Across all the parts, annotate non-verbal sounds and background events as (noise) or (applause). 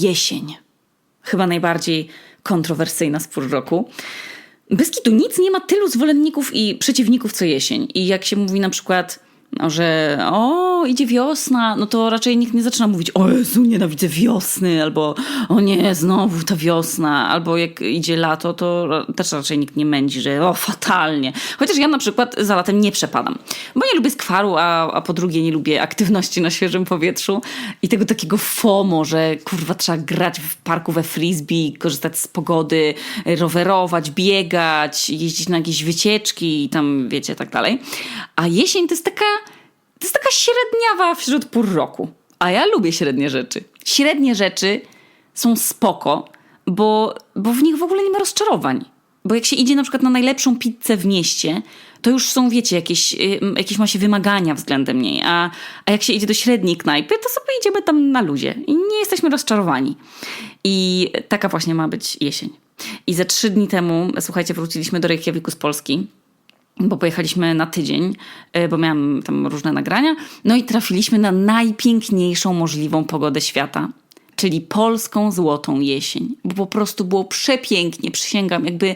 jesień. Chyba najbardziej kontrowersyjna spór roku. Bez kitu nic nie ma tylu zwolenników i przeciwników co jesień. I jak się mówi na przykład, no, że o, idzie wiosna, no to raczej nikt nie zaczyna mówić, o Jezu, nienawidzę wiosny, albo o nie, znowu ta wiosna, albo jak idzie lato, to też raczej nikt nie mędzi, że o, fatalnie. Chociaż ja na przykład za latem nie przepadam, bo nie lubię skwaru, a, a po drugie nie lubię aktywności na świeżym powietrzu i tego takiego FOMO, że kurwa trzeba grać w parku we frisbee, korzystać z pogody, rowerować, biegać, jeździć na jakieś wycieczki i tam, wiecie, tak dalej. A jesień to jest taka to jest taka średniawa wśród pór roku. A ja lubię średnie rzeczy. Średnie rzeczy są spoko, bo, bo w nich w ogóle nie ma rozczarowań. Bo jak się idzie na przykład na najlepszą pizzę w mieście, to już są, wiecie, jakieś, jakieś ma się wymagania względem niej. A, a jak się idzie do średniej knajpy, to sobie idziemy tam na luzie i nie jesteśmy rozczarowani. I taka właśnie ma być jesień. I ze trzy dni temu, słuchajcie, wróciliśmy do Reykjaviku z Polski bo pojechaliśmy na tydzień, e, bo miałam tam różne nagrania. No i trafiliśmy na najpiękniejszą możliwą pogodę świata, czyli polską złotą jesień. Bo po prostu było przepięknie, przysięgam, jakby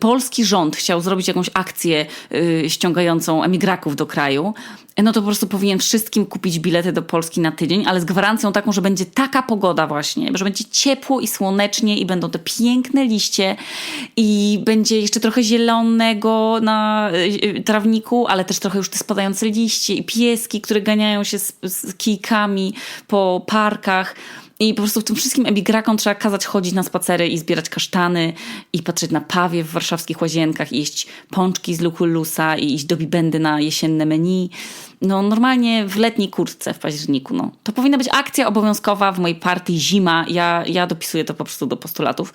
polski rząd chciał zrobić jakąś akcję yy, ściągającą emigraków do kraju, no to po prostu powinien wszystkim kupić bilety do Polski na tydzień, ale z gwarancją taką, że będzie taka pogoda właśnie, że będzie ciepło i słonecznie i będą te piękne liście i będzie jeszcze trochę zielonego na y, trawniku, ale też trochę już te spadające liście i pieski, które ganiają się z, z kijkami po parkach. I po prostu tym wszystkim emigrakom trzeba kazać chodzić na spacery i zbierać kasztany i patrzeć na pawie w warszawskich łazienkach, i jeść pączki z lukullusa i iść do bibendy na jesienne menu. No normalnie w letniej kurtce w październiku. No. To powinna być akcja obowiązkowa w mojej partii zima. Ja, ja dopisuję to po prostu do postulatów.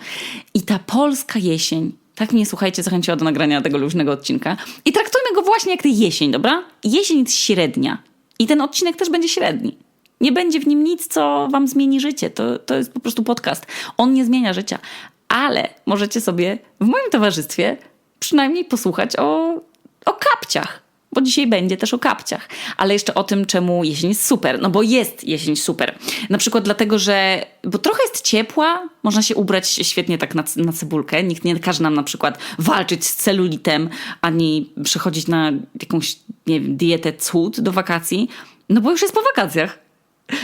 I ta polska jesień tak mnie, słuchajcie, zachęciła do nagrania tego luźnego odcinka. I traktujmy go właśnie jak tę jesień, dobra? Jesień jest średnia. I ten odcinek też będzie średni. Nie będzie w nim nic, co wam zmieni życie. To, to jest po prostu podcast. On nie zmienia życia. Ale możecie sobie w moim towarzystwie przynajmniej posłuchać o, o kapciach. Bo dzisiaj będzie też o kapciach. Ale jeszcze o tym, czemu jesień jest super. No bo jest jesień super. Na przykład dlatego, że bo trochę jest ciepła, można się ubrać świetnie tak na, na cebulkę. Nikt nie każe nam na przykład walczyć z celulitem, ani przechodzić na jakąś nie wiem, dietę cud do wakacji. No bo już jest po wakacjach.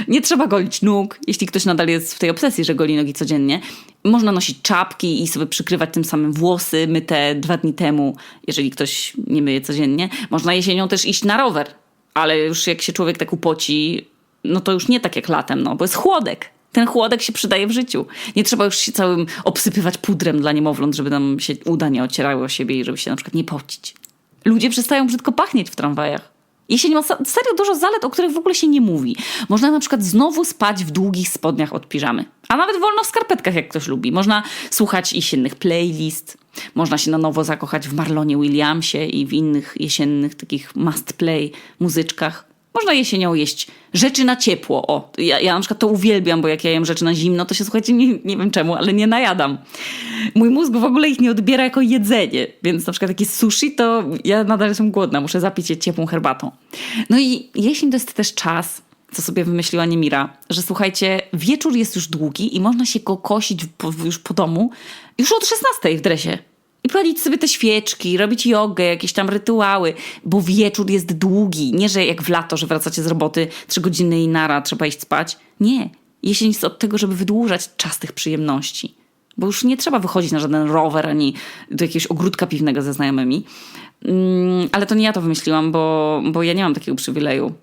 Nie trzeba golić nóg, jeśli ktoś nadal jest w tej obsesji, że goli nogi codziennie. Można nosić czapki i sobie przykrywać tym samym włosy myte dwa dni temu, jeżeli ktoś nie myje codziennie. Można jesienią też iść na rower, ale już jak się człowiek tak upoci, no to już nie tak jak latem, no bo jest chłodek. Ten chłodek się przydaje w życiu. Nie trzeba już się całym obsypywać pudrem dla niemowląt, żeby nam się uda nie ocierały o siebie i żeby się na przykład nie pocić. Ludzie przestają brzydko pachnieć w tramwajach. Jesień ma serio dużo zalet, o których w ogóle się nie mówi. Można na przykład znowu spać w długich spodniach od piżamy. A nawet wolno w skarpetkach, jak ktoś lubi. Można słuchać jesiennych playlist. Można się na nowo zakochać w Marlonie Williamsie i w innych jesiennych takich must play muzyczkach. Można jesienią jeść rzeczy na ciepło. O, ja, ja na przykład to uwielbiam, bo jak ja jem rzeczy na zimno, to się słuchajcie, nie, nie wiem czemu, ale nie najadam. Mój mózg w ogóle ich nie odbiera jako jedzenie, więc na przykład takie sushi, to ja nadal jestem głodna, muszę zapić je ciepłą herbatą. No i jesień to jest też czas, co sobie wymyśliła Niemira, że słuchajcie, wieczór jest już długi i można się go kosić już po domu już od 16 w dresie i palić sobie te świeczki, robić jogę, jakieś tam rytuały, bo wieczór jest długi. Nie, że jak w lato, że wracacie z roboty trzy godziny i nara, trzeba iść spać. Nie. Jesień jest od tego, żeby wydłużać czas tych przyjemności. Bo już nie trzeba wychodzić na żaden rower ani do jakiegoś ogródka piwnego ze znajomymi. Mm, ale to nie ja to wymyśliłam, bo, bo ja nie mam takiego przywileju,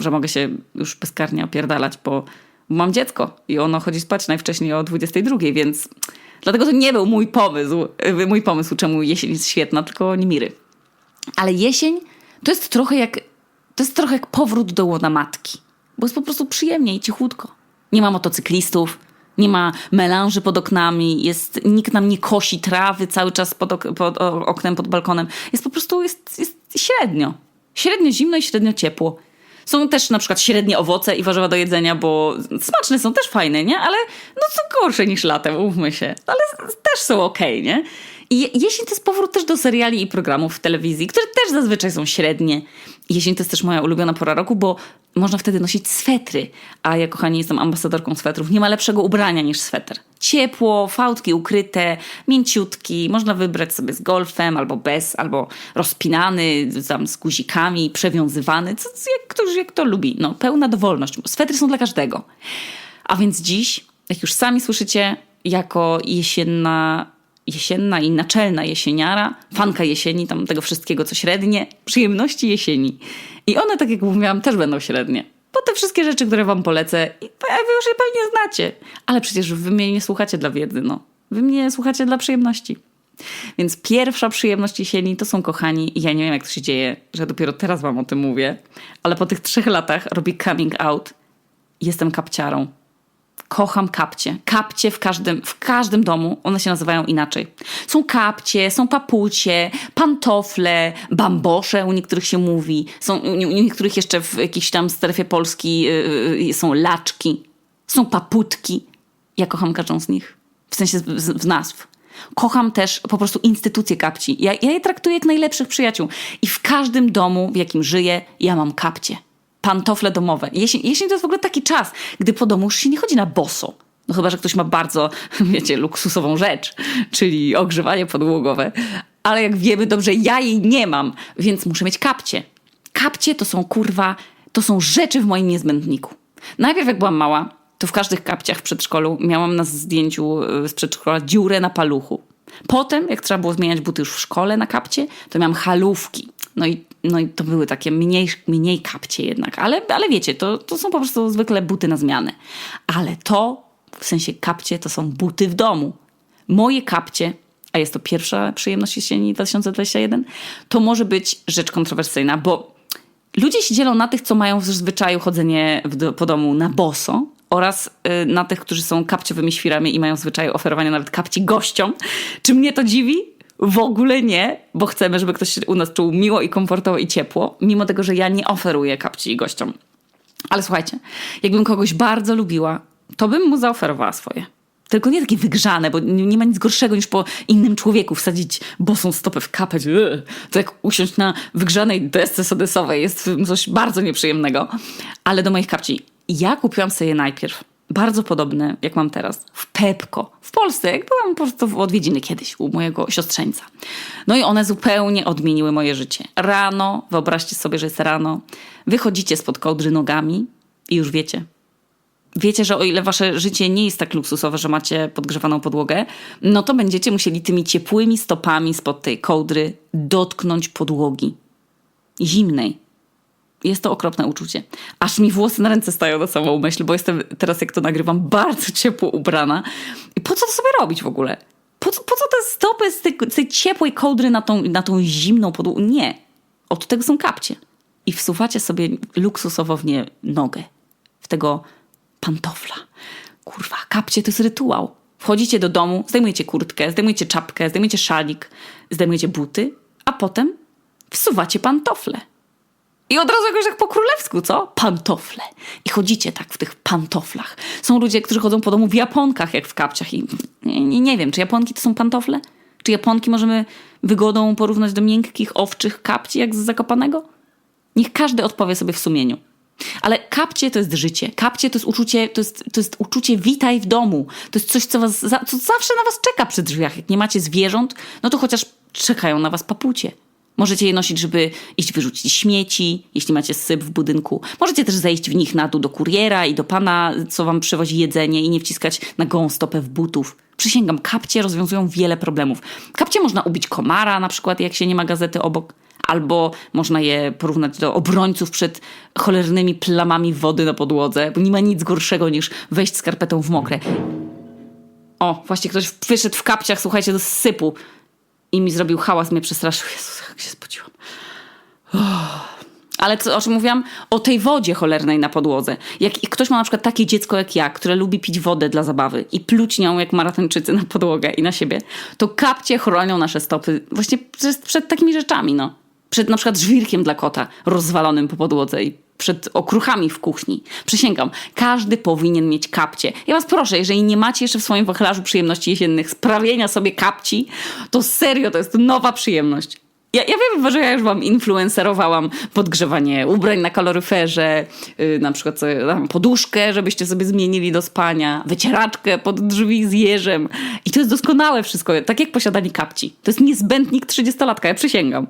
że mogę się już bezkarnie opierdalać, bo mam dziecko i ono chodzi spać najwcześniej o 22, więc Dlatego to nie był mój pomysł, y, mój pomysł, czemu jesień jest świetna, tylko Nimiry. Ale jesień to jest trochę jak, to jest trochę jak powrót do łona matki. Bo jest po prostu przyjemnie i cichutko. Nie ma motocyklistów, nie ma melanży pod oknami, jest, nikt nam nie kosi trawy cały czas pod, ok, pod oknem, pod balkonem. Jest po prostu jest, jest średnio. Średnio zimno i średnio ciepło. Są też na przykład średnie owoce i warzywa do jedzenia, bo smaczne są też fajne, nie? Ale no co gorsze niż latem, umówmy się. Ale też są okej, okay, nie? I jesień to jest powrót też do seriali i programów w telewizji, które też zazwyczaj są średnie. Jesień to jest też moja ulubiona pora roku, bo można wtedy nosić swetry, a ja, kochani, jestem ambasadorką swetrów. Nie ma lepszego ubrania niż sweter. Ciepło, fałdki ukryte, mięciutki, można wybrać sobie z golfem, albo bez, albo rozpinany, tam z guzikami, przewiązywany, co, jak, ktoś jak to lubi. No, pełna dowolność. Swetry są dla każdego. A więc dziś, jak już sami słyszycie, jako jesienna jesienna i naczelna jesieniara, fanka jesieni, tam tego wszystkiego, co średnie, przyjemności jesieni. I one, tak jak mówiłam, też będą średnie. Bo te wszystkie rzeczy, które wam polecę, wy już je pewnie znacie. Ale przecież wy mnie nie słuchacie dla wiedzy, no. Wy mnie słuchacie dla przyjemności. Więc pierwsza przyjemność jesieni to są kochani, i ja nie wiem, jak to się dzieje, że dopiero teraz wam o tym mówię, ale po tych trzech latach robię coming out. Jestem kapciarą kocham kapcie. Kapcie w każdym, w każdym domu, one się nazywają inaczej. Są kapcie, są papucie, pantofle, bambosze, u niektórych się mówi. Są, u niektórych jeszcze w jakiejś tam strefie Polski yy, są laczki, są paputki. Ja kocham każdą z nich. W sensie z, z, z nazw. Kocham też po prostu instytucje kapci. Ja, ja je traktuję jak najlepszych przyjaciół. I w każdym domu, w jakim żyję, ja mam kapcie pantofle domowe. Jesień, jesień to jest w ogóle taki czas, gdy po domu już się nie chodzi na boso. No chyba, że ktoś ma bardzo, (laughs) wiecie, luksusową rzecz, czyli ogrzewanie podłogowe. Ale jak wiemy dobrze, ja jej nie mam, więc muszę mieć kapcie. Kapcie to są kurwa, to są rzeczy w moim niezbędniku. Najpierw jak byłam mała, to w każdych kapciach w przedszkolu miałam na zdjęciu e, z przedszkola dziurę na paluchu. Potem, jak trzeba było zmieniać buty już w szkole na kapcie, to miałam halówki. No i, no i to były takie mniej, mniej kapcie jednak, ale, ale wiecie, to, to są po prostu zwykle buty na zmianę. Ale to, w sensie kapcie, to są buty w domu. Moje kapcie, a jest to pierwsza przyjemność jesieni 2021, to może być rzecz kontrowersyjna, bo ludzie się dzielą na tych, co mają w zwyczaju chodzenie po domu na boso, oraz y, na tych, którzy są kapciowymi świrami i mają zwyczaj oferowania nawet kapci gościom. Czy mnie to dziwi? W ogóle nie, bo chcemy, żeby ktoś się u nas czuł miło i komfortowo i ciepło, mimo tego, że ja nie oferuję kapci gościom. Ale słuchajcie, jakbym kogoś bardzo lubiła, to bym mu zaoferowała swoje. Tylko nie takie wygrzane, bo nie ma nic gorszego niż po innym człowieku wsadzić bosą stopę w kapeć. To jak usiąść na wygrzanej desce sodesowej jest coś bardzo nieprzyjemnego. Ale do moich kapci. Ja kupiłam sobie je najpierw bardzo podobne, jak mam teraz, w Pepko, w Polsce, jak byłam po prostu w odwiedziny kiedyś u mojego siostrzeńca. No i one zupełnie odmieniły moje życie. Rano, wyobraźcie sobie, że jest rano, wychodzicie spod kołdry nogami i już wiecie. Wiecie, że o ile wasze życie nie jest tak luksusowe, że macie podgrzewaną podłogę, no to będziecie musieli tymi ciepłymi stopami spod tej kołdry dotknąć podłogi. Zimnej, jest to okropne uczucie. Aż mi włosy na ręce stają na samą myśl, bo jestem teraz, jak to nagrywam, bardzo ciepło ubrana. I po co to sobie robić w ogóle? Po co, po co te stopy z tej, tej ciepłej kołdry na tą, na tą zimną podłogę? Nie. Od tego są kapcie. I wsuwacie sobie luksusowo w nie nogę. W tego pantofla. Kurwa, kapcie to jest rytuał. Wchodzicie do domu, zdejmujecie kurtkę, zdejmujecie czapkę, zdejmujecie szalik, zdejmujecie buty, a potem wsuwacie pantofle. I od razu jakoś tak po królewsku, co? Pantofle. I chodzicie tak w tych pantoflach. Są ludzie, którzy chodzą po domu w japonkach, jak w kapciach. I nie, nie, wiem, czy japonki to są pantofle? Czy japonki możemy wygodą porównać do miękkich, owczych kapci, jak z Zakopanego? Niech każdy odpowie sobie w sumieniu. Ale kapcie to jest życie. Kapcie to jest uczucie, to jest, to jest uczucie witaj w domu. To jest coś, co, was, co zawsze na was czeka przy drzwiach. Jak nie macie zwierząt, no to chociaż czekają na was papucie. Możecie je nosić, żeby iść wyrzucić śmieci, jeśli macie syp w budynku. Możecie też zejść w nich na dół do kuriera i do pana, co wam przywozi jedzenie i nie wciskać na gołą stopę w butów. Przysięgam, kapcie rozwiązują wiele problemów. Kapcie można ubić komara, na przykład jak się nie ma gazety obok. Albo można je porównać do obrońców przed cholernymi plamami wody na podłodze, bo nie ma nic gorszego niż wejść skarpetą w mokre. O, właśnie ktoś wyszedł w kapciach, słuchajcie, do sypu i mi zrobił hałas, mnie przestraszył. Jezus, jak się spociłam. Oh. Ale co, o czym mówiłam? O tej wodzie cholernej na podłodze. Jak ktoś ma na przykład takie dziecko jak ja, które lubi pić wodę dla zabawy i pluć nią jak maratończycy na podłogę i na siebie, to kapcie chronią nasze stopy właśnie przed, przed takimi rzeczami, no. Przed na przykład żwirkiem dla kota rozwalonym po podłodze i przed okruchami w kuchni. Przysięgam, każdy powinien mieć kapcie. Ja was proszę, jeżeli nie macie jeszcze w swoim wachlarzu przyjemności jesiennych sprawienia sobie kapci, to serio, to jest nowa przyjemność. Ja, ja wiem, że ja już wam influencerowałam podgrzewanie ubrań na kaloryferze, yy, na przykład sobie, tam, poduszkę, żebyście sobie zmienili do spania, wycieraczkę pod drzwi z jeżem. I to jest doskonałe wszystko, tak jak posiadanie kapci. To jest niezbędnik 30-latka, ja przysięgam.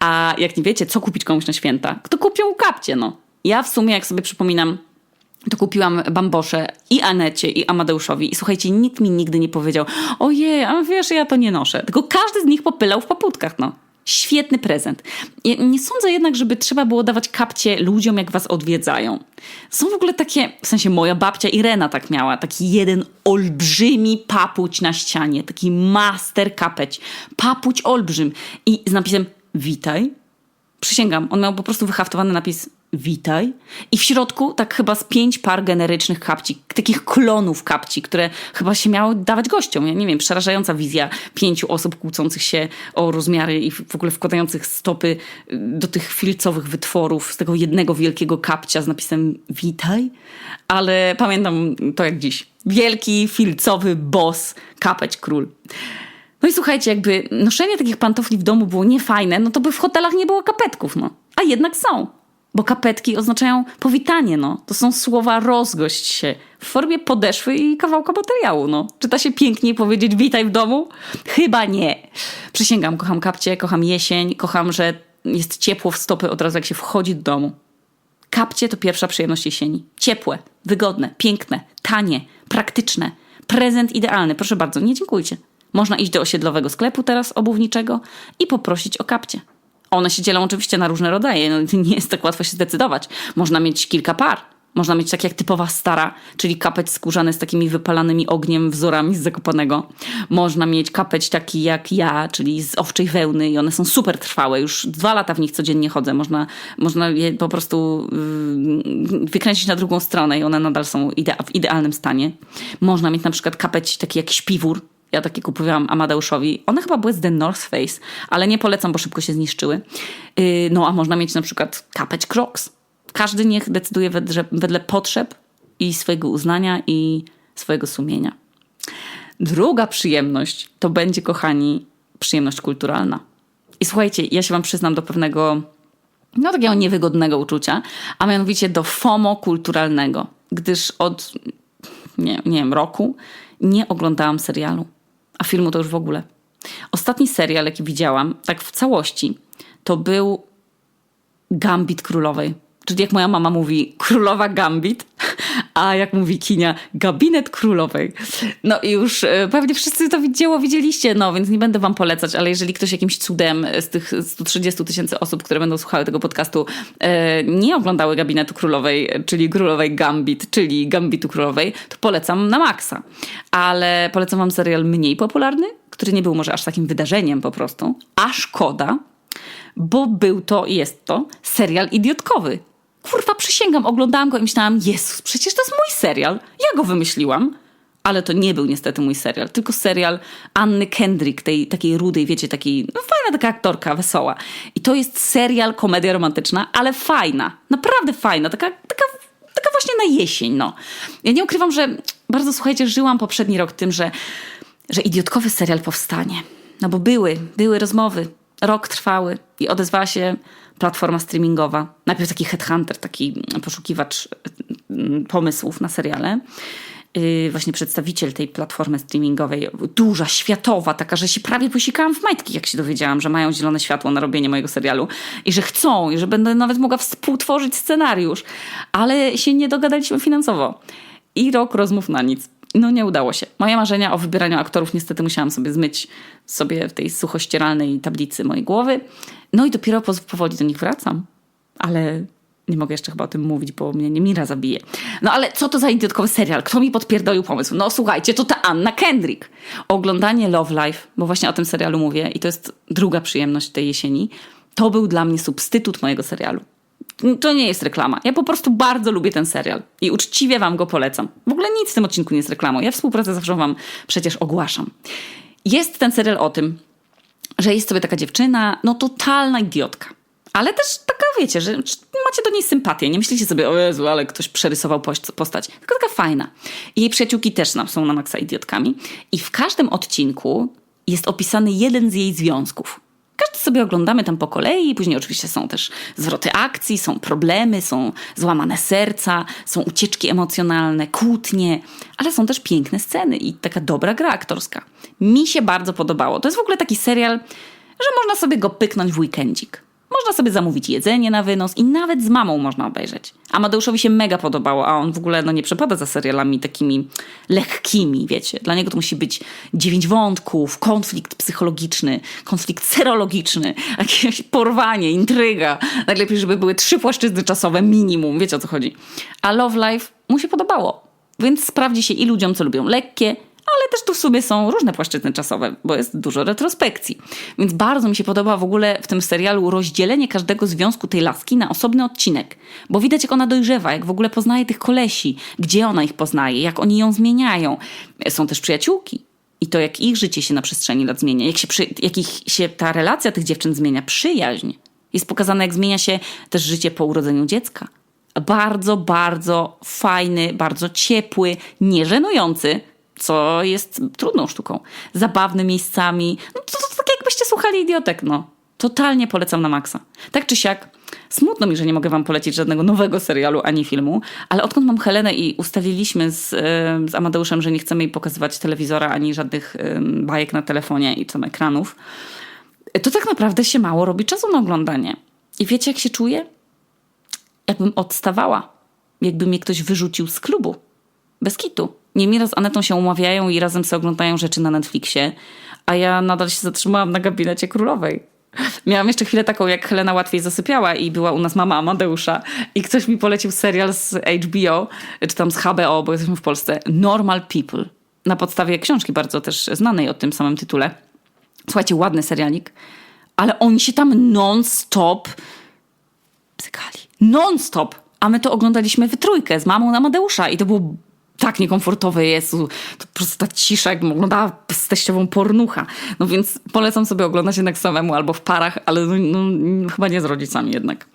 A jak nie wiecie, co kupić komuś na święta, kto kupią kapcie, no. Ja w sumie, jak sobie przypominam, to kupiłam bambosze i Anecie, i Amadeuszowi. I słuchajcie, nikt mi nigdy nie powiedział, ojej, a wiesz, ja to nie noszę. Tylko każdy z nich popylał w paputkach, no. Świetny prezent. Nie sądzę jednak, żeby trzeba było dawać kapcie ludziom, jak was odwiedzają. Są w ogóle takie, w sensie moja babcia Irena tak miała, taki jeden olbrzymi papuć na ścianie, taki master kapeć. Papuć olbrzym. I z napisem witaj. Przysięgam, on miał po prostu wyhaftowany napis witaj. I w środku tak chyba z pięć par generycznych kapci, takich klonów kapci, które chyba się miały dawać gościom. Ja nie wiem, przerażająca wizja pięciu osób kłócących się o rozmiary i w ogóle wkładających stopy y, do tych filcowych wytworów z tego jednego wielkiego kapcia z napisem witaj. Ale pamiętam to jak dziś. Wielki filcowy boss, kapeć król. No i słuchajcie, jakby noszenie takich pantofli w domu było niefajne, no to by w hotelach nie było kapetków, no. A jednak są. Bo kapetki oznaczają powitanie, no. To są słowa rozgość się w formie podeszwy i kawałka materiału, no. Czyta się piękniej powiedzieć witaj w domu? Chyba nie. Przysięgam, kocham kapcie, kocham jesień, kocham, że jest ciepło w stopy od razu jak się wchodzi do domu. Kapcie to pierwsza przyjemność jesieni. Ciepłe, wygodne, piękne, tanie, praktyczne. Prezent idealny. Proszę bardzo, nie dziękujcie. Można iść do osiedlowego sklepu teraz obuwniczego i poprosić o kapcie. One się dzielą oczywiście na różne rodzaje, no, (laughs) nie jest tak łatwo się zdecydować. Można mieć kilka par. Można mieć tak jak typowa stara, czyli kapeć skórzany z takimi wypalanymi ogniem wzorami z Zakopanego. Można mieć kapeć taki jak ja, czyli z owczej wełny i one są super trwałe. Już dwa lata w nich codziennie chodzę. Można, można je po prostu yy, wykręcić na drugą stronę i one nadal są idea w idealnym stanie. Można mieć na przykład kapeć taki jak śpiwór, ja takie kupowałam Amadeuszowi. One chyba były z The North Face, ale nie polecam, bo szybko się zniszczyły. Yy, no a można mieć na przykład kapeć Crocs. Każdy niech decyduje wedle, wedle potrzeb i swojego uznania i swojego sumienia. Druga przyjemność to będzie, kochani, przyjemność kulturalna. I słuchajcie, ja się wam przyznam do pewnego, no takiego niewygodnego uczucia, a mianowicie do FOMO kulturalnego, gdyż od, nie, nie wiem, roku nie oglądałam serialu a filmu to już w ogóle. Ostatni serial, jaki widziałam, tak w całości, to był Gambit Królowej. Czyli jak moja mama mówi, królowa Gambit, a jak mówi Kinia, gabinet królowej. No i już e, pewnie wszyscy to dzieło widzieliście, no więc nie będę wam polecać, ale jeżeli ktoś jakimś cudem z tych 130 tysięcy osób, które będą słuchały tego podcastu, e, nie oglądały gabinetu królowej, czyli królowej Gambit, czyli Gambitu królowej, to polecam na maksa. Ale polecam wam serial mniej popularny, który nie był może aż takim wydarzeniem po prostu, a szkoda, bo był to i jest to serial idiotkowy kurwa, przysięgam, oglądałam go i myślałam, Jezus, przecież to jest mój serial. Ja go wymyśliłam. Ale to nie był niestety mój serial, tylko serial Anny Kendrick, tej takiej rudej, wiecie, takiej no, fajna taka aktorka, wesoła. I to jest serial, komedia romantyczna, ale fajna, naprawdę fajna, taka, taka, taka właśnie na jesień, no. Ja nie ukrywam, że bardzo, słuchajcie, żyłam poprzedni rok tym, że, że idiotkowy serial powstanie. No bo były, były rozmowy, rok trwały i odezwała się platforma streamingowa. Najpierw taki headhunter, taki poszukiwacz mm, pomysłów na seriale. Yy, właśnie przedstawiciel tej platformy streamingowej, duża, światowa, taka, że się prawie posikałam w majtki, jak się dowiedziałam, że mają zielone światło na robienie mojego serialu i że chcą, i że będę nawet mogła współtworzyć scenariusz, ale się nie dogadaliśmy finansowo. I rok rozmów na nic. No nie udało się. Moje marzenia o wybieraniu aktorów niestety musiałam sobie zmyć sobie w tej suchościeralnej tablicy mojej głowy. No i dopiero powoli do nich wracam. Ale nie mogę jeszcze chyba o tym mówić, bo mnie nie Mira zabije. No ale co to za idiotkowy serial? Kto mi podpierdolił pomysł? No słuchajcie, to ta Anna Kendrick. Oglądanie Love Life, bo właśnie o tym serialu mówię i to jest druga przyjemność tej jesieni, to był dla mnie substytut mojego serialu. To nie jest reklama. Ja po prostu bardzo lubię ten serial i uczciwie wam go polecam. W ogóle nic w tym odcinku nie jest reklamą. Ja współpracę zawsze wam przecież ogłaszam. Jest ten serial o tym, że jest sobie taka dziewczyna, no totalna idiotka. Ale też taka, wiecie, że macie do niej sympatię. Nie myślicie sobie, o Jezu, ale ktoś przerysował postać. Tylko taka fajna. I jej przyjaciółki też są na maksa idiotkami. I w każdym odcinku jest opisany jeden z jej związków. Każdy sobie oglądamy tam po kolei, później oczywiście są też zwroty akcji, są problemy, są złamane serca, są ucieczki emocjonalne, kłótnie, ale są też piękne sceny i taka dobra gra aktorska. Mi się bardzo podobało. To jest w ogóle taki serial, że można sobie go pyknąć w weekendzik. Można sobie zamówić jedzenie na wynos i nawet z mamą można obejrzeć. Amadeuszowi się mega podobało, a on w ogóle no, nie przepada za serialami takimi lekkimi, wiecie. Dla niego to musi być dziewięć wątków, konflikt psychologiczny, konflikt serologiczny, (laughs) jakieś porwanie, intryga. Najlepiej, żeby były trzy płaszczyzny czasowe minimum, wiecie o co chodzi. A Love Life mu się podobało. Więc sprawdzi się i ludziom, co lubią lekkie, ale też tu w sobie są różne płaszczyzny czasowe, bo jest dużo retrospekcji. Więc bardzo mi się podoba w ogóle w tym serialu rozdzielenie każdego związku tej laski na osobny odcinek. Bo widać, jak ona dojrzewa, jak w ogóle poznaje tych kolesi, gdzie ona ich poznaje, jak oni ją zmieniają. Są też przyjaciółki. I to, jak ich życie się na przestrzeni lat zmienia, jak się, przy, jak ich się ta relacja tych dziewczyn zmienia, przyjaźń. Jest pokazane, jak zmienia się też życie po urodzeniu dziecka. Bardzo, bardzo fajny, bardzo ciepły, nieżenujący, co jest trudną sztuką. Zabawne miejscami. No to, to, to tak jakbyście słuchali idiotek, no. Totalnie polecam na maksa. Tak czy siak, smutno mi, że nie mogę wam polecić żadnego nowego serialu ani filmu, ale odkąd mam Helenę i ustaliliśmy z, z Amadeuszem, że nie chcemy jej pokazywać telewizora ani żadnych bajek na telefonie i tam ekranów, to tak naprawdę się mało robi czasu na oglądanie. I wiecie, jak się czuję? Jakbym odstawała. Jakby mnie ktoś wyrzucił z klubu. Bez kitu. Niemira z Anetą się umawiają i razem sobie oglądają rzeczy na Netflixie, a ja nadal się zatrzymałam na gabinecie królowej. Miałam jeszcze chwilę taką, jak Helena łatwiej zasypiała i była u nas mama Amadeusza i ktoś mi polecił serial z HBO, czy tam z HBO, bo jesteśmy w Polsce, Normal People. Na podstawie książki bardzo też znanej o tym samym tytule. Słuchajcie, ładny serialik, ale oni się tam non-stop psykali. Non-stop! A my to oglądaliśmy w trójkę z mamą Amadeusza i to było tak niekomfortowe jest, to po prostu ta cisza, jak oglądała z teściową pornucha. No więc polecam sobie oglądać jednak samemu albo w parach, ale no, no, chyba nie z rodzicami jednak.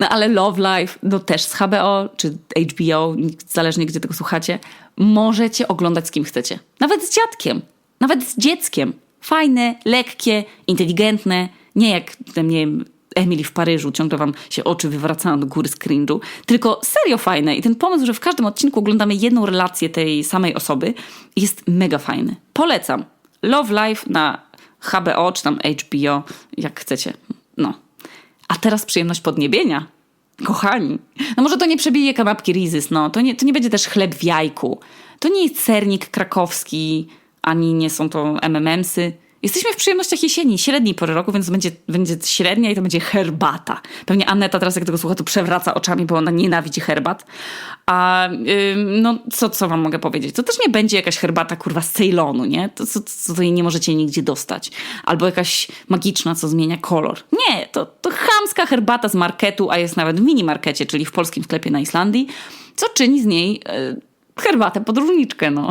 No ale Love Life, no też z HBO czy HBO, zależnie gdzie tego słuchacie, możecie oglądać z kim chcecie. Nawet z dziadkiem, nawet z dzieckiem. Fajne, lekkie, inteligentne, nie jak, nie wiem, Emily w Paryżu, ciągle wam się oczy wywracają do góry z cringe'u, tylko serio fajne i ten pomysł, że w każdym odcinku oglądamy jedną relację tej samej osoby jest mega fajny. Polecam. Love Life na HBO czy tam HBO, jak chcecie. No. A teraz przyjemność podniebienia. Kochani. No może to nie przebije kanapki Rizys, no. To nie, to nie będzie też chleb w jajku. To nie jest sernik krakowski, ani nie są to MMMsy. Jesteśmy w przyjemnościach jesieni, średniej pory roku, więc będzie, będzie średnia i to będzie herbata. Pewnie Aneta teraz jak tego słucha, to przewraca oczami, bo ona nienawidzi herbat. A no co, co wam mogę powiedzieć? To też nie będzie jakaś herbata kurwa z Ceylonu, nie? To, co, co to jej nie możecie nigdzie dostać. Albo jakaś magiczna, co zmienia kolor. Nie, to, to chamska herbata z marketu, a jest nawet w mini markecie, czyli w polskim sklepie na Islandii, co czyni z niej... Yy, herbatę podróżniczkę, no.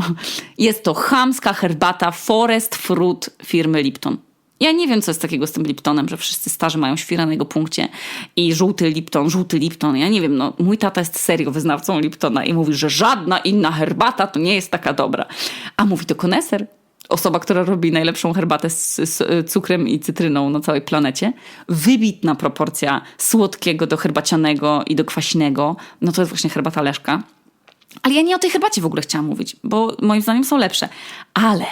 Jest to chamska herbata Forest Fruit firmy Lipton. Ja nie wiem, co jest takiego z tym Liptonem, że wszyscy starzy mają świra na jego punkcie i żółty Lipton, żółty Lipton. Ja nie wiem, no mój tata jest serio wyznawcą Liptona i mówi, że żadna inna herbata to nie jest taka dobra. A mówi to koneser, osoba, która robi najlepszą herbatę z, z, cukrem i cytryną na całej planecie. Wybitna proporcja słodkiego do herbacianego i do kwaśnego. No to jest właśnie herbata Leszka. Ale ja nie o tej herbacie w ogóle chciałam mówić, bo moim zdaniem są lepsze. Ale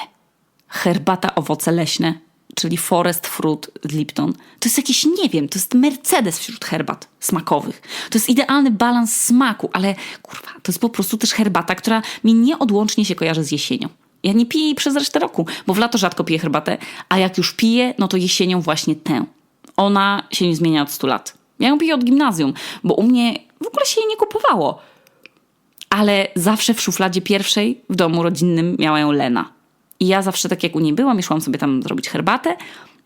herbata owoce leśne, czyli Forest Fruit Lipton, to jest jakiś, nie wiem, to jest Mercedes wśród herbat smakowych. To jest idealny balans smaku, ale kurwa, to jest po prostu też herbata, która mi nieodłącznie się kojarzy z jesienią. Ja nie piję jej przez resztę roku, bo w lato rzadko piję herbatę, a jak już piję, no to jesienią właśnie tę. Ona się nie zmienia od 100 lat. Ja ją piję od gimnazjum, bo u mnie w ogóle się jej nie kupowało ale zawsze w szufladzie pierwszej w domu rodzinnym miała ją Lena. I ja zawsze tak jak u niej byłam i szłam sobie tam zrobić herbatę,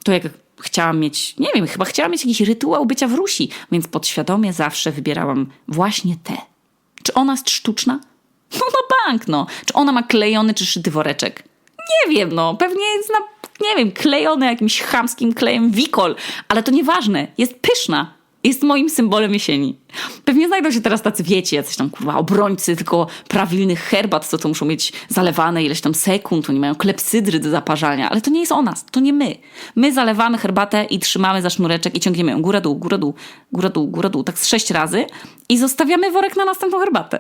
to jak chciałam mieć, nie wiem, chyba chciałam mieć jakiś rytuał bycia w Rusi, więc podświadomie zawsze wybierałam właśnie tę. Czy ona jest sztuczna? No na bank, no. Czy ona ma klejony czy szyty woreczek? Nie wiem, no. Pewnie jest na, nie wiem, klejony jakimś chamskim klejem wikol, ale to nieważne. Jest pyszna. Jest moim symbolem jesieni. Pewnie znajdą się teraz tacy, wiecie, jacyś tam kurwa obrońcy tylko prawilnych herbat, co to muszą mieć zalewane ileś tam sekund, oni mają klepsydry do zaparzania, ale to nie jest o nas, to nie my. My zalewamy herbatę i trzymamy za sznureczek i ciągniemy ją góra dół, góra dół, góra dół, góra dół, tak z sześć razy i zostawiamy worek na następną herbatę.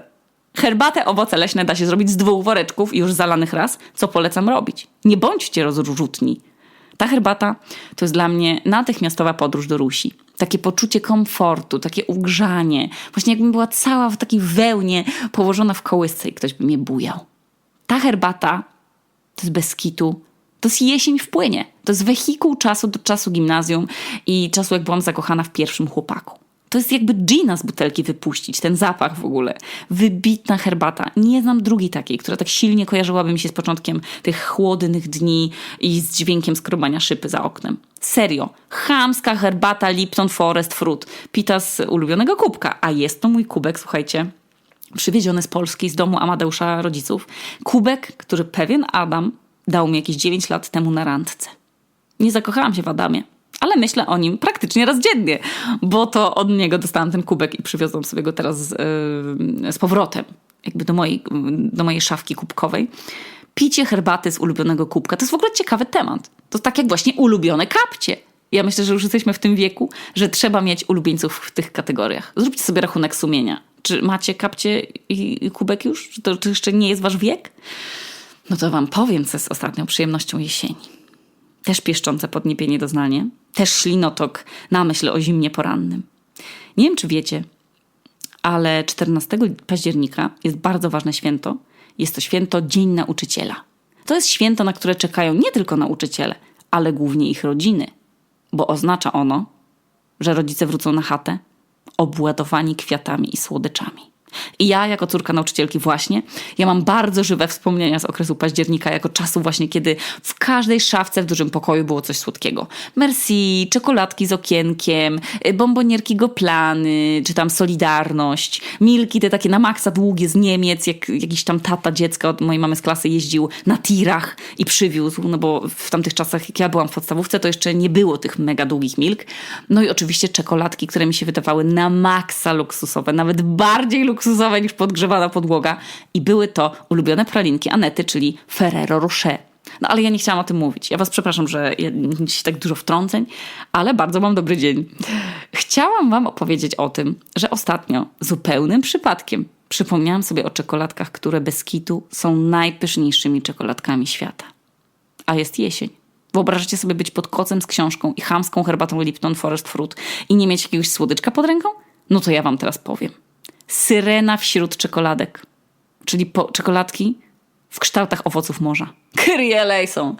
Herbatę owoce leśne da się zrobić z dwóch woreczków już zalanych raz, co polecam robić. Nie bądźcie rozrzutni. Ta herbata to jest dla mnie natychmiastowa podróż do Rusi. Takie poczucie komfortu, takie ugrzanie. Właśnie jakbym była cała w takiej wełnie położona w kołysce i ktoś by mnie bujał. Ta herbata to jest bez kitu. To jest jesień w płynie. To jest wehikuł czasu do czasu gimnazjum i czasu, jak byłam zakochana w pierwszym chłopaku. To jest jakby gina z butelki wypuścić, ten zapach w ogóle. Wybitna herbata. Nie znam drugiej takiej, która tak silnie kojarzyłaby mi się z początkiem tych chłodnych dni i z dźwiękiem skrobania szyby za oknem. Serio. Chamska herbata Lipton Forest Fruit. Pita z ulubionego kubka. A jest to mój kubek, słuchajcie, przywieziony z Polski, z domu Amadeusza rodziców. Kubek, który pewien Adam dał mi jakieś 9 lat temu na randce. Nie zakochałam się w Adamie, ale myślę o nim praktycznie raz dziennie, bo to od niego dostałam ten kubek i przywiozłam sobie go teraz z, yy, z powrotem, jakby do mojej, do mojej szafki kubkowej. Picie herbaty z ulubionego kubka to jest w ogóle ciekawy temat. To tak jak właśnie ulubione kapcie. Ja myślę, że już jesteśmy w tym wieku, że trzeba mieć ulubieńców w tych kategoriach. Zróbcie sobie rachunek sumienia. Czy macie kapcie i kubek już? Czy to jeszcze nie jest wasz wiek? No to wam powiem, co jest ostatnią przyjemnością jesieni. Też pieszczące podniebienie doznanie, też ślinotok na myśl o zimnie porannym. Nie wiem, czy wiecie, ale 14 października jest bardzo ważne święto. Jest to święto Dzień Nauczyciela. To jest święto, na które czekają nie tylko nauczyciele, ale głównie ich rodziny, bo oznacza ono, że rodzice wrócą na chatę obładowani kwiatami i słodyczami. I ja, jako córka nauczycielki, właśnie, ja mam bardzo żywe wspomnienia z okresu października, jako czasu właśnie, kiedy w każdej szafce w dużym pokoju było coś słodkiego. Merci, czekoladki z okienkiem, y, bombonierki goplany, czy tam Solidarność, milki te takie na maksa długie z Niemiec, jak jakiś tam tata dziecka od mojej mamy z klasy jeździł na tirach i przywiózł, no bo w tamtych czasach, jak ja byłam w podstawówce, to jeszcze nie było tych mega długich milk. No i oczywiście czekoladki, które mi się wydawały na maksa luksusowe, nawet bardziej luksusowe luksusowe niż podgrzewana podłoga. I były to ulubione pralinki Anety, czyli Ferrero Rocher. No ale ja nie chciałam o tym mówić. Ja was przepraszam, że ja, tak dużo wtrąceń, ale bardzo mam dobry dzień. Chciałam wam opowiedzieć o tym, że ostatnio zupełnym przypadkiem przypomniałam sobie o czekoladkach, które bez kitu są najpyszniejszymi czekoladkami świata. A jest jesień. Wyobrażacie sobie być pod kocem z książką i chamską herbatą Lipton Forest Fruit i nie mieć jakiegoś słodyczka pod ręką? No to ja wam teraz powiem syrena wśród czekoladek, czyli po, czekoladki w kształtach owoców morza. Kyrie są.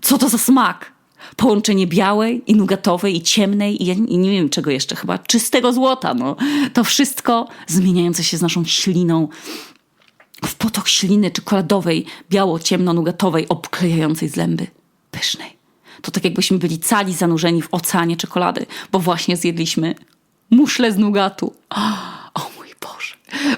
Co to za smak? Połączenie białej i nugatowej i ciemnej i, i nie wiem czego jeszcze, chyba czystego złota. No. To wszystko zmieniające się z naszą śliną w potok śliny czekoladowej, biało-ciemno-nugatowej, obklejającej zęby. Pysznej. To tak jakbyśmy byli cali zanurzeni w oceanie czekolady, bo właśnie zjedliśmy muszle z nugatu. Oh.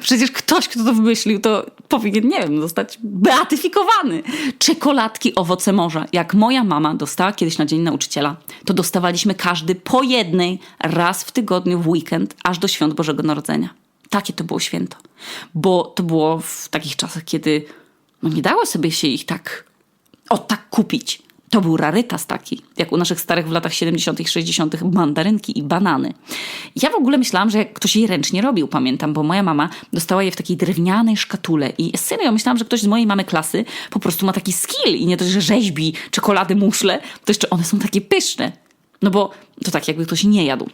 Przecież ktoś, kto to wymyślił, to powinien, nie wiem, zostać beatyfikowany. Czekoladki owoce morza. Jak moja mama dostała kiedyś na Dzień Nauczyciela, to dostawaliśmy każdy po jednej raz w tygodniu w weekend, aż do Świąt Bożego Narodzenia. Takie to było święto. Bo to było w takich czasach, kiedy no nie dało sobie się ich tak, o tak kupić. To był rarytas taki, jak u naszych starych w latach 70., -tych, 60. -tych, mandarynki i banany. Ja w ogóle myślałam, że ktoś je ręcznie robił, pamiętam, bo moja mama dostała je w takiej drewnianej szkatule. I serio, myślałam, że ktoś z mojej mamy klasy po prostu ma taki skill i nie to, że rzeźbi czekolady, muszle, to jeszcze one są takie pyszne. No bo to tak, jakby ktoś nie jadł.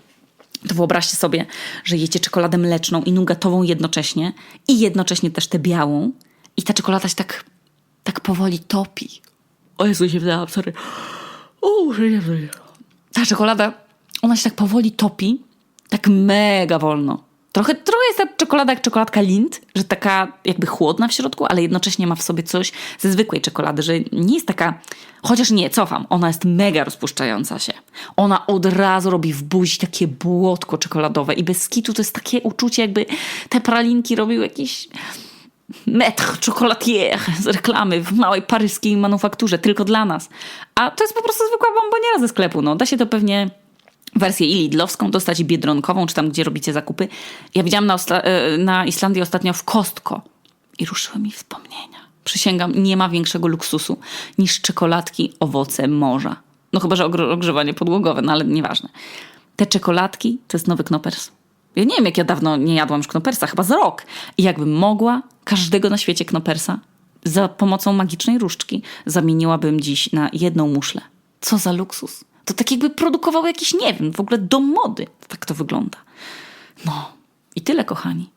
To wyobraźcie sobie, że jecie czekoladę mleczną i nugatową jednocześnie i jednocześnie też tę białą i ta czekolada się tak, tak powoli topi o Jezu, się wydałam, sorry. O, Ta czekolada, ona się tak powoli topi, tak mega wolno. Trochę, trochę jest ta czekolada jak czekoladka Lind, że taka jakby chłodna w środku, ale jednocześnie ma w sobie coś ze zwykłej czekolady, że nie jest taka, chociaż nie, cofam, ona jest mega rozpuszczająca się. Ona od razu robi w buzi takie błotko czekoladowe i bez skitu to jest takie uczucie, jakby te pralinki robił jakiś metr chocolatier z reklamy w małej paryskiej manufakturze, tylko dla nas. A to jest po prostu zwykła bomboniera ze sklepu. No, da się to pewnie wersję i lidlowską dostać, i biedronkową, czy tam, gdzie robicie zakupy. Ja widziałam na, e, na Islandii ostatnio w Kostko i ruszyły mi wspomnienia. Przysięgam, nie ma większego luksusu niż czekoladki, owoce morza. No chyba, że ogr- ogrzewanie podłogowe, no ale nieważne. Te czekoladki to jest nowy knopers. Ja nie wiem, jak ja dawno nie jadłam już knopersa, chyba za rok. I jakbym mogła każdego na świecie knopersa za pomocą magicznej różdżki zamieniłabym dziś na jedną muszlę. Co za luksus. To tak jakby produkował jakiś, nie wiem, w ogóle dom mody. Tak to wygląda. No i tyle, kochani.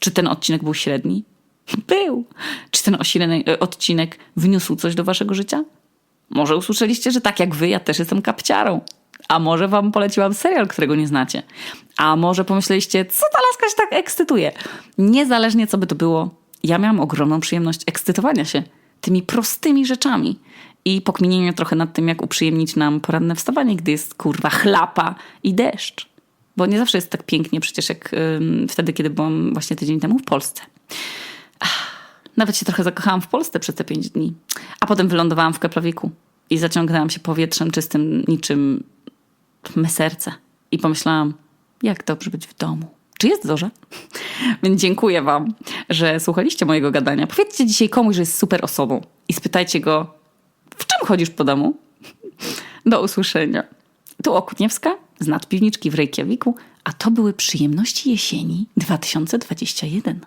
Czy ten odcinek był średni? (laughs) Był. Czy ten e, odcinek wniósł coś do waszego życia? Może usłyszeliście, że tak jak wy, ja też jestem kapciarą. A może wam poleciłam serial, którego nie znacie. A może pomyśleliście, co ta laska się tak ekscytuje. Niezależnie co by to było, ja miałam ogromną przyjemność ekscytowania się tymi prostymi rzeczami i pokminienia trochę nad tym, jak uprzyjemnić nam poranne wstawanie, gdy jest kurwa chlapa i deszcz. Bo nie zawsze jest tak pięknie przecież jak ym, wtedy, kiedy byłam właśnie tydzień temu w Polsce. Nawet się trochę zakochałam w Polsce przez te pięć dni. A potem wylądowałam w Keplawiku i zaciągnęłam się powietrzem czystym niczym me serce. I pomyślałam, jak dobrze być w domu. Czy jest dobrze? (laughs) Więc dziękuję wam, że słuchaliście mojego gadania. Powiedzcie dzisiaj komuś, że jest super osobą i spytajcie go, w czym chodzisz po domu? Do usłyszenia. Tu Okutniewska z nadpiwniczki w Reykjaviku, a to były przyjemności jesieni 2021.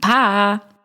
Pa!